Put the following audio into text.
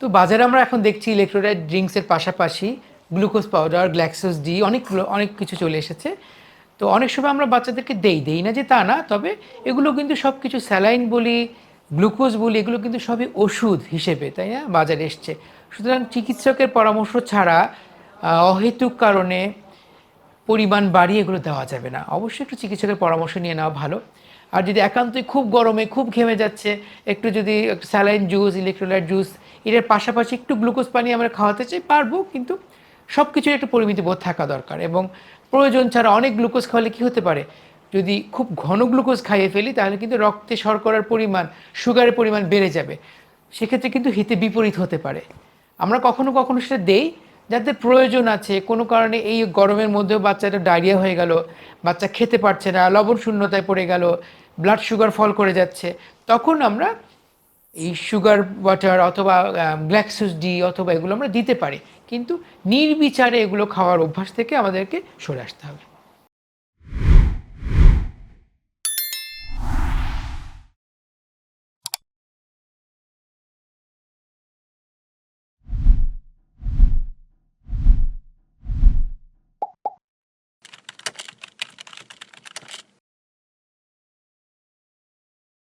তো বাজারে আমরা এখন দেখছি ইলেকট্রোলাইট ড্রিঙ্কসের পাশাপাশি গ্লুকোজ পাউডার গ্ল্যাক্সোস ডি অনেকগুলো, অনেক কিছু চলে এসেছে। তো অনেক সময় আমরা বাচ্চাদেরকে দেই দেই না যে তা না, তবে এগুলো কিন্তু সব কিছু স্যালাইন বলি গ্লুকোজ বলি, এগুলো কিন্তু সবই ওষুধ হিসেবে, তাই না? বাজারে এসছে। সুতরাং চিকিৎসকের পরামর্শ ছাড়া অহেতুক কারণে পরিমাণ বাড়িয়ে এগুলো দেওয়া যাবে না। অবশ্যই একটু চিকিৎসকের পরামর্শ নিয়ে নেওয়া ভালো। আর যদি একান্তই খুব গরমে খুব ঘেমে যাচ্ছে, একটু যদি স্যালাইন জুস ইলেকট্রোলাইট জুস, এটার পাশাপাশি একটু গ্লুকোজ পানি আমরা খাওয়াতে চাই, পারব, কিন্তু সব কিছুর একটু পরিমিতি বোধ থাকা দরকার এবং প্রয়োজন ছাড়া অনেক গ্লুকোজ খাওয়ালে কী হতে পারে? যদি খুব ঘন গ্লুকোজ খাইয়ে ফেলি, তাহলে কিন্তু রক্তে শর্করার পরিমাণ, সুগারের পরিমাণ বেড়ে যাবে। সেক্ষেত্রে কিন্তু হিতে বিপরীত হতে পারে। আমরা কখনো কখনো সেটা দেই যাদের প্রয়োজন আছে, কোনো কারণে এই গরমের মধ্যেও বাচ্চাটা ডায়রিয়া হয়ে গেল, বাচ্চা খেতে পারছে না, লবণ শূন্যতায় পড়ে গেল ব্লাড সুগার ফল করে যাচ্ছে, তখন আমরা এই সুগার ওয়াটার অথবা গ্ল্যাক্সুস ডি অথবা এগুলো আমরা দিতে পারি। কিন্তু নির্বিচারে এগুলো খাওয়ার অভ্যাস থেকে আমাদেরকে সরে আসতে হবে।